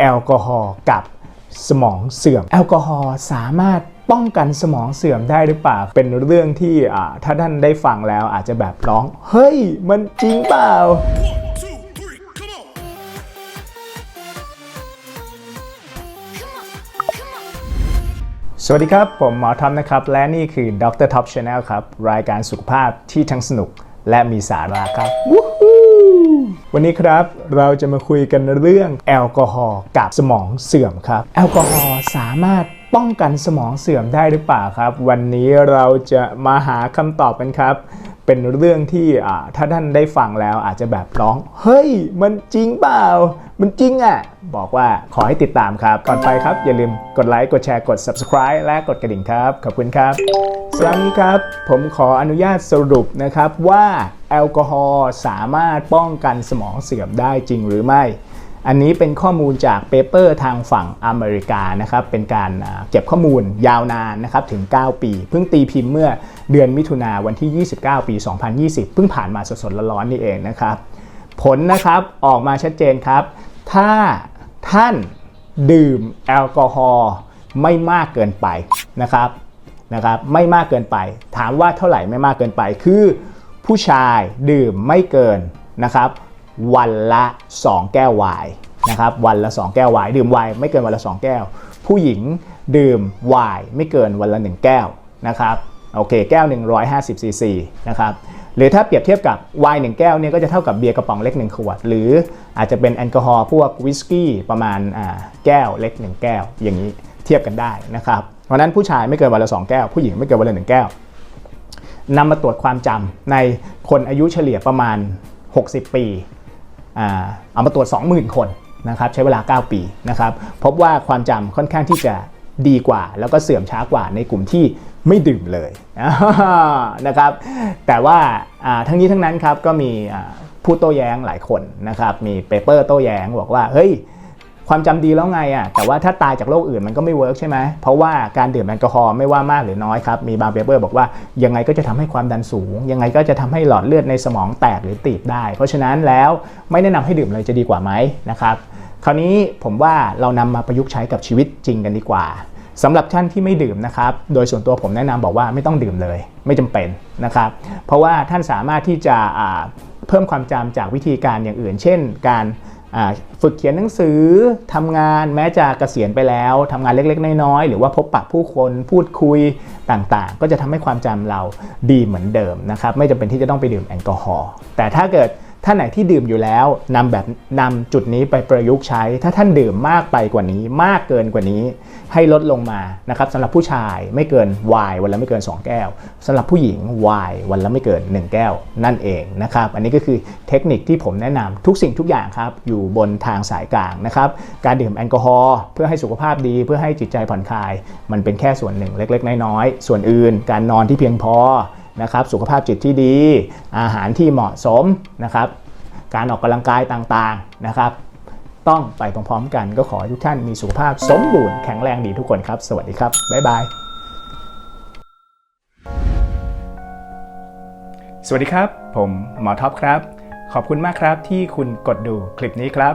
แอลกอฮอล์กับสมองเสื่อม แอลกอฮอล์สามารถป้องกันสมองเสื่อมได้หรือเปล่า เป็นเรื่องที่ถ้าท่านได้ฟังแล้วอาจจะแบบร้อง เฮ้ย มันจริงเปล่าสวัสดีครับ ผมหมอทอมนะครับ และนี่คือ Dr. Top Channel ครับ รายการสุขภาพที่ทั้งสนุกและมีสาระครับ วันนี้ครับเราจะมาคุยกันเรื่องแอลกอฮอล์กับสมองเสื่อมครับ แอลกอฮอล์สามารถป้องกันสมองเสื่อมได้หรือเปล่าครับ วันนี้เราจะมาหาคำตอบกันครับ เป็นเรื่องที่ถ้าท่านได้ฟังแล้วอาจจะแบบร้อง เฮ้ย มันจริงเปล่า มันจริงอะ บอกว่าขอให้ติดตามครับ ก่อนไปครับ อย่าลืมกดไลค์กดแชร์กด subscribe และกดกระดิ่งครับ ขอบคุณครับสำหรับนี้ครับ ผมขออนุญาตสรุปนะครับว่าแอลกอฮอล์สามารถป้องกันสมองเสื่อมได้จริงหรือไม่ อันนี้เป็นข้อมูลจากเปเปอร์ทางฝั่งอเมริกานะครับ เป็นการเก็บข้อมูลยาวนานนะครับถึง 9 ปี เพิ่งตีพิมพ์เมื่อเดือนมิถุนาวันที่ 29 ปี 2020 เพิ่งผ่านมาสดๆร้อนๆนี่เองนะครับ ผลนะครับออกมาชัดเจนครับ ถ้าท่านดื่มแอลกอฮอล์ไม่มากเกินไปนะครับนะครับ ไม่มากเกินไป ถามว่าเท่าไหร่ไม่มากเกินไปคือ ผู้ชายดื่มไม่เกินนะครับ วันละ 2 แก้วไวน์นะครับวันละ 2 แก้วไวน์ดื่มไวน์ไม่เกินวันละ 2 แก้ว ผู้หญิงดื่มไวน์ไม่เกินวันละ 1 แก้วนะครับโอเคแก้ว 150ซีซีนะครับหรือถ้าเปรียบเทียบกับไวน์หนึ่งแก้วเนี่ยก็จะเท่ากับเบียร์กระป๋องเล็ก 1 ขวด หรืออาจจะเป็นแอลกอฮอล์พวกวิสกี้ประมาณแก้วเล็ก 1 แก้ว อย่างนี้เทียบกันได้นะครับเพราะนั้นผู้ชายไม่เกินวันละ 2 แก้ว ผู้หญิงไม่เกินวันละ 1 แก้วนำมาตรวจความจำในคนอายุเฉลี่ยประมาณ 60 ปี เอามาตรวจ 20,000 คนนะครับใช้เวลา 9 ปีนะครับพบว่าความจำค่อนข้างที่จะดีกว่า แล้วก็เสื่อมช้ากว่าในกลุ่มที่ไม่ดื่มเลยนะครับแต่ว่าทั้งนี้ทั้งนั้นครับก็มีผู้โต้แย้งหลายคนนะครับมีเปเปอร์โต้แย้งบอกว่าเฮ้ย ความจำดีแล้วไงอะแต่ว่าถ้าตายจากโรคอื่นมันก็ไม่เวิร์กใช่ไหมเพราะว่าการดื่มแอลกอฮอล์ไม่ว่ามากหรือน้อยครับมีบางเปเปอร์บอกว่ายังไงก็จะทำให้ความดันสูง ยังไงก็จะทำให้หลอดเลือดในสมองแตกหรือตีบได้ เพราะฉะนั้นแล้วไม่แนะนำให้ดื่มเลยจะดีกว่าไหมนะครับคราวนี้ผมว่าเรานำมาประยุกต์ใช้กับชีวิตจริงกันดีกว่าสำหรับท่านที่ไม่ดื่มนะครับ โดยส่วนตัวผมแนะนำบอกว่าไม่ต้องดื่มเลย ไม่จำเป็นนะครับ เพราะว่าท่านสามารถที่จะ เพิ่มความจำจากวิธีการอย่างอื่น เช่น การฝึกเขียนหนังสือทำงานแม้จะเกษียณไปแล้วทำงานเล็กๆ น้อยๆ หรือว่าพบปะผู้คนพูดคุยต่างๆ ก็จะทำให้ความจำเราดีเหมือนเดิมนะครับไม่จำเป็นที่จะต้องไปดื่มแอลกอฮอล์แต่ถ้าเกิด ท่านไหนที่ดื่มอยู่แล้วนำแบบนำจุดนี้ไปประยุกต์ใช้ ถ้าท่านดื่มมากไปกว่านี้ มากเกินกว่านี้ ให้ลดลงมานะครับสำหรับผู้ชายไม่เกินวน์วันละไม่เกิน 2 แก้วสำหรับผู้หญิงวน์วันละไม่เกิน 1 แก้วนั่นเองนะครับ อันนี้ก็คือเทคนิคที่ผมแนะนำทุกสิ่งทุกอย่างครับ อยู่บนทางสายกลางนะครับ การดื่มแอลกอฮอล์เพื่อให้สุขภาพดี เพื่อให้จิตใจผ่อนคลาย มันเป็นแค่ส่วนหนึ่งเล็ก ๆ น้อยๆส่วนอื่น การนอนที่เพียงพอ นะครับสุขภาพจิตที่ดี อาหารที่เหมาะสมนะครับการออกกำลังกายต่างๆนะครับ ต้องไปพร้อมๆกันก็ขอให้ทุกท่านมีสุขภาพสมบูรณ์แข็งแรงดีทุกคนครับ สวัสดีครับ บ๊ายบาย สวัสดีครับ ผมหมอท็อปครับ ขอบคุณมากครับที่คุณกดดูคลิปนี้ครับ